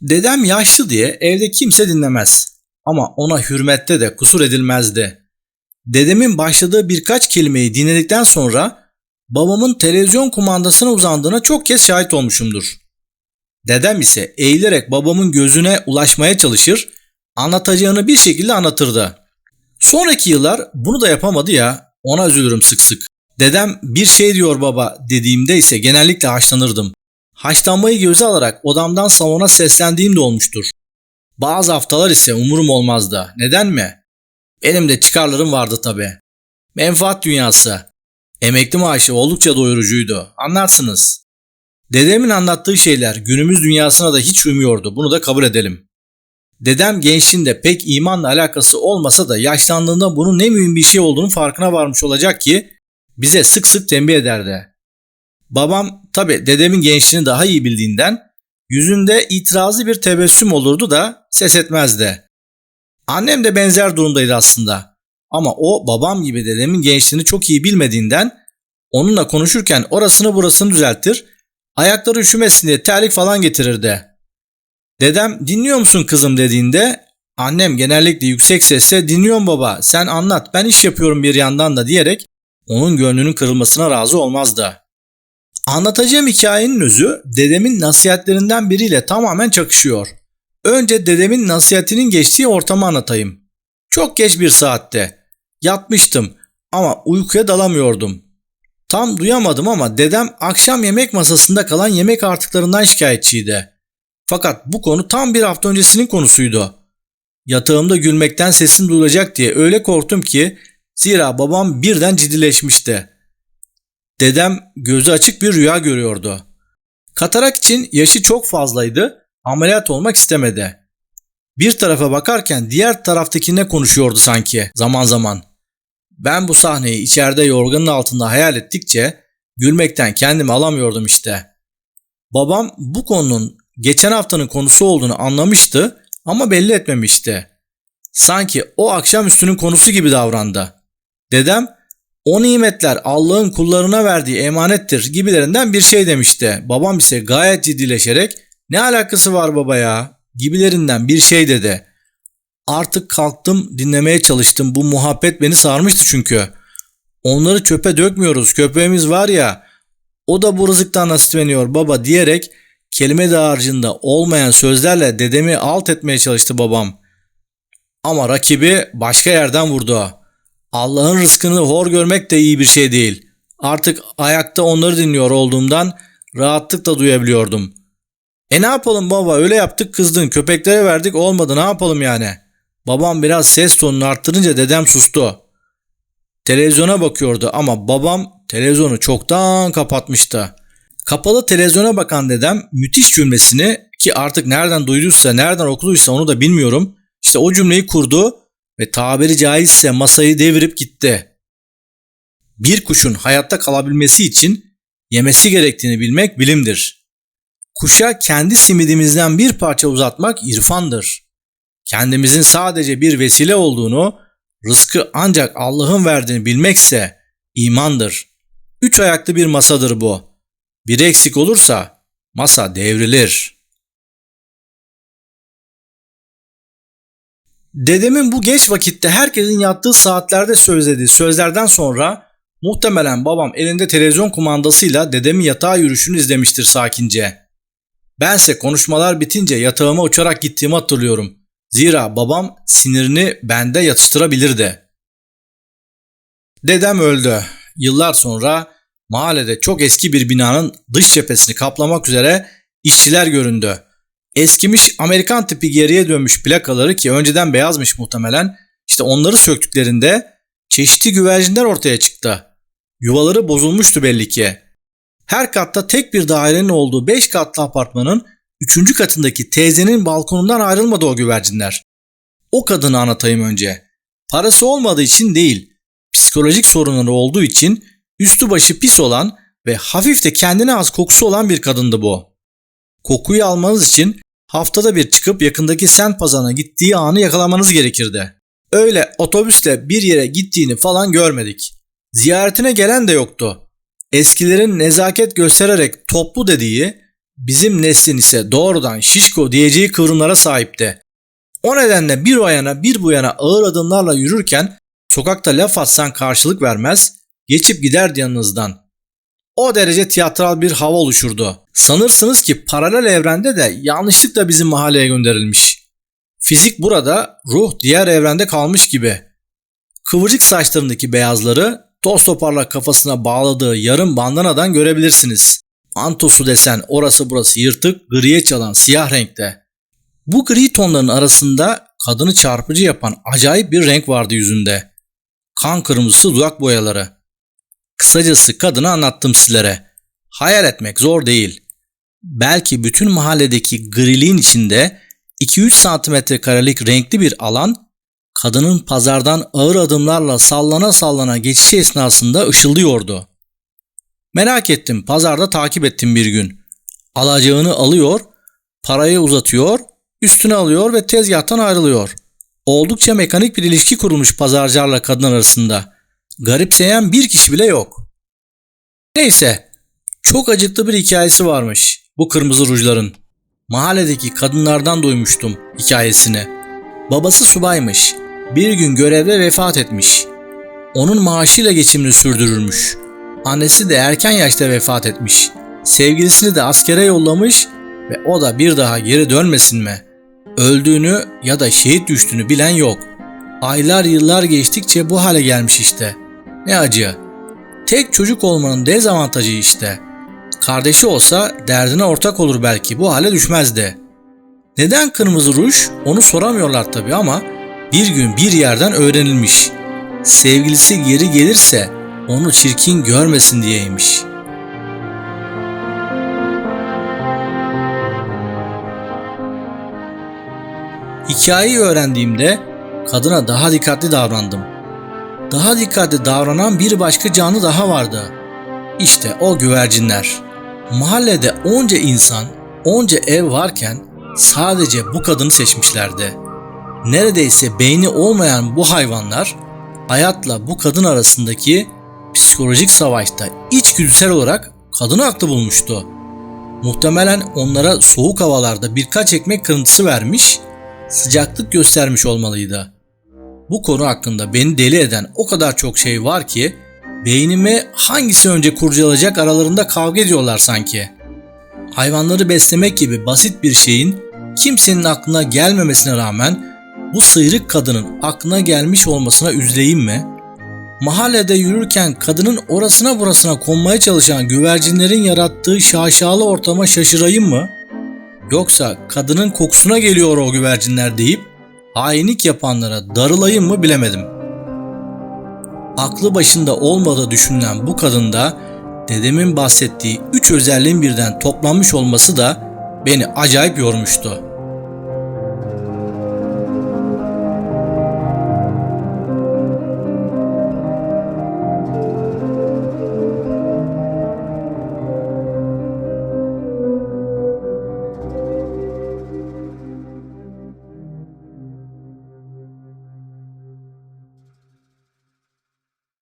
Dedem yaşlı diye evde kimse dinlemez. Ama ona hürmette de kusur edilmezdi. Dedemin başladığı birkaç kelimeyi dinledikten sonra babamın televizyon kumandasına uzandığına çok kez şahit olmuşumdur. Dedem ise eğilerek babamın gözüne ulaşmaya çalışır, anlatacağını bir şekilde anlatırdı. Sonraki yıllar bunu da yapamadı ya, ona üzülürüm sık sık. Dedem bir şey diyor baba dediğimde ise genellikle haşlanırdım. Haşlanmayı göze alarak odamdan salona seslendiğim de olmuştur. Bazı haftalar ise umurum olmazdı. Neden mi? Benim de çıkarlarım vardı tabi. Menfaat dünyası. Emekli maaşı oldukça doyurucuydu. Anlarsınız. Dedemin anlattığı şeyler günümüz dünyasına da hiç uymuyordu. Bunu da kabul edelim. Dedem gençliğinde pek imanla alakası olmasa da yaşlandığında bunun ne mühim bir şey olduğunu farkına varmış olacak ki bize sık sık tembih ederdi. Babam tabi dedemin gençliğini daha iyi bildiğinden yüzünde itirazlı bir tebessüm olurdu da ses etmezdi. Annem de benzer durumdaydı aslında. Ama o babam gibi dedemin gençliğini çok iyi bilmediğinden onunla konuşurken orasını burasını düzeltir, ayakları üşümesin diye terlik falan getirirdi. Dedem dinliyor musun kızım dediğinde annem genellikle yüksek sesle dinliyorum baba sen anlat ben iş yapıyorum bir yandan da diyerek onun gönlünün kırılmasına razı olmazdı. Anlatacağım hikayenin özü dedemin nasihatlerinden biriyle tamamen çakışıyor. Önce dedemin nasihatinin geçtiği ortamı anlatayım. Çok geç bir saatte. Yatmıştım ama uykuya dalamıyordum. Tam duyamadım ama dedem akşam yemek masasında kalan yemek artıklarından şikayetçiydi. Fakat bu konu tam bir hafta öncesinin konusuydu. Yatağımda gülmekten sesim duyulacak diye öyle korktum ki zira babam birden ciddileşmişti. Dedem gözü açık bir rüya görüyordu. Katarak için yaşı çok fazlaydı, ameliyat olmak istemedi. Bir tarafa bakarken diğer taraftakine konuşuyordu sanki zaman zaman. Ben bu sahneyi içeride yorganın altında hayal ettikçe gülmekten kendimi alamıyordum işte. Babam bu konunun geçen haftanın konusu olduğunu anlamıştı ama belli etmemişti. Sanki o akşam üstünün konusu gibi davrandı. Dedem o nimetler Allah'ın kullarına verdiği emanettir gibilerinden bir şey demişti. Babam ise gayet ciddileşerek ne alakası var baba ya gibilerinden bir şey dedi. Artık kalktım dinlemeye çalıştım bu muhabbet beni sarmıştı çünkü. Onları çöpe dökmüyoruz köpeğimiz var ya o da bu rızıktan nasipleniyor baba diyerek kelime dağarcığında olmayan sözlerle dedemi alt etmeye çalıştı babam. Ama rakibi başka yerden vurdu. Allah'ın rızkını hor görmek de iyi bir şey değil. Artık ayakta onları dinliyor olduğumdan rahatlıkla duyabiliyordum. E ne yapalım baba öyle yaptık kızdın köpeklere verdik olmadı ne yapalım yani. Babam biraz ses tonunu arttırınca dedem sustu. Televizyona bakıyordu ama babam televizyonu çoktan kapatmıştı. Kapalı televizyona bakan dedem müthiş cümlesini ki artık nereden duyduysa nereden okuduysa onu da bilmiyorum. İşte o cümleyi kurdu ve tabiri caizse masayı devirip gitti. Bir kuşun hayatta kalabilmesi için yemesi gerektiğini bilmek bilimdir. Kuşa kendi simidimizden bir parça uzatmak irfandır. Kendimizin sadece bir vesile olduğunu, rızkı ancak Allah'ın verdiğini bilmekse imandır. Üç ayaklı bir masadır bu. Biri eksik olursa masa devrilir. Dedemin bu geç vakitte herkesin yattığı saatlerde söylediği sözlerden sonra muhtemelen babam elinde televizyon kumandasıyla dedemin yatağa yürüyüşünü izlemiştir sakince. Bense konuşmalar bitince yatağıma uçarak gittiğimi hatırlıyorum. Zira babam sinirini bende yatıştırabilirdi. Dedem öldü. Yıllar sonra mahallede çok eski bir binanın dış cephesini kaplamak üzere işçiler göründü. Eskimiş Amerikan tipi geriye dönmüş plakaları ki önceden beyazmış muhtemelen işte onları söktüklerinde çeşitli güvercinler ortaya çıktı. Yuvaları bozulmuştu belli ki. Her katta tek bir dairenin olduğu 5 katlı apartmanın 3. katındaki teyzenin balkonundan ayrılmadı o güvercinler. O kadını anlatayım önce. Parası olmadığı için değil, psikolojik sorunları olduğu için üstü başı pis olan ve hafif de kendine az kokusu olan bir kadındı bu. Kokuyu almanız için haftada bir çıkıp yakındaki sent pazarına gittiği anı yakalamanız gerekirdi. Öyle otobüsle bir yere gittiğini falan görmedik. Ziyaretine gelen de yoktu. Eskilerin nezaket göstererek toplu dediği Bizim neslin ise doğrudan şişko diyeceği kıvrımlara sahipti. O nedenle bir o yana bir bu yana ağır adımlarla yürürken sokakta laf atsan karşılık vermez, geçip giderdi yanınızdan. O derece tiyatral bir hava oluşurdu. Sanırsınız ki paralel evrende de yanlışlıkla bizim mahalleye gönderilmiş. Fizik burada, ruh diğer evrende kalmış gibi. Kıvırcık saçlarındaki beyazları toz toparla kafasına bağladığı yarım bandanadan görebilirsiniz. Mantosu desen orası burası yırtık, griye çalan siyah renkte. Bu gri tonların arasında kadını çarpıcı yapan acayip bir renk vardı yüzünde. Kan kırmızısı dudak boyaları. Kısacası kadını anlattım sizlere. Hayal etmek zor değil. Belki bütün mahalledeki griliğin içinde 2-3 santimetre karelik renkli bir alan kadının pazardan ağır adımlarla sallana sallana geçişi esnasında ışıldıyordu. Merak ettim, pazarda takip ettim bir gün. Alacağını alıyor, parayı uzatıyor, üstüne alıyor ve tezgahtan ayrılıyor. Oldukça mekanik bir ilişki kurulmuş pazarcarla kadın arasında. Garipseyen bir kişi bile yok. Neyse, çok acıklı bir hikayesi varmış bu kırmızı rujların. Mahalledeki kadınlardan duymuştum hikayesini. Babası subaymış. Bir gün görevde vefat etmiş. Onun maaşıyla geçimini sürdürürmüş. Annesi de erken yaşta vefat etmiş. Sevgilisini de askere yollamış ve o da bir daha geri dönmesin mi? Öldüğünü ya da şehit düştüğünü bilen yok. Aylar yıllar geçtikçe bu hale gelmiş işte. Ne acı. Tek çocuk olmanın dezavantajı işte. Kardeşi olsa derdine ortak olur belki bu hale düşmezdi. Neden kırmızı ruj onu soramıyorlar tabi ama bir gün bir yerden öğrenilmiş. Sevgilisi geri gelirse onu çirkin görmesin diyeymiş. Hikayeyi öğrendiğimde kadına daha dikkatli davrandım. Daha dikkatli davranan bir başka canlı daha vardı. İşte o güvercinler. Mahallede onca insan, onca ev varken sadece bu kadını seçmişlerdi. Neredeyse beyni olmayan bu hayvanlar hayatla bu kadın arasındaki psikolojik savaşta içgüdüsel olarak kadını haklı bulmuştu. Muhtemelen onlara soğuk havalarda birkaç ekmek kırıntısı vermiş, sıcaklık göstermiş olmalıydı. Bu konu hakkında beni deli eden o kadar çok şey var ki beynimi hangisi önce kurcalayacak aralarında kavga ediyorlar sanki. Hayvanları beslemek gibi basit bir şeyin kimsenin aklına gelmemesine rağmen bu sıyrık kadının aklına gelmiş olmasına üzüleyim mi? Mahallede yürürken kadının orasına burasına konmaya çalışan güvercinlerin yarattığı şaşalı ortama şaşırayım mı? Yoksa kadının kokusuna geliyor o güvercinler deyip hainlik yapanlara darılayım mı bilemedim. Aklı başında olmadığı düşünülen bu kadında dedemin bahsettiği üç özelliğin birden toplanmış olması da beni acayip yormuştu.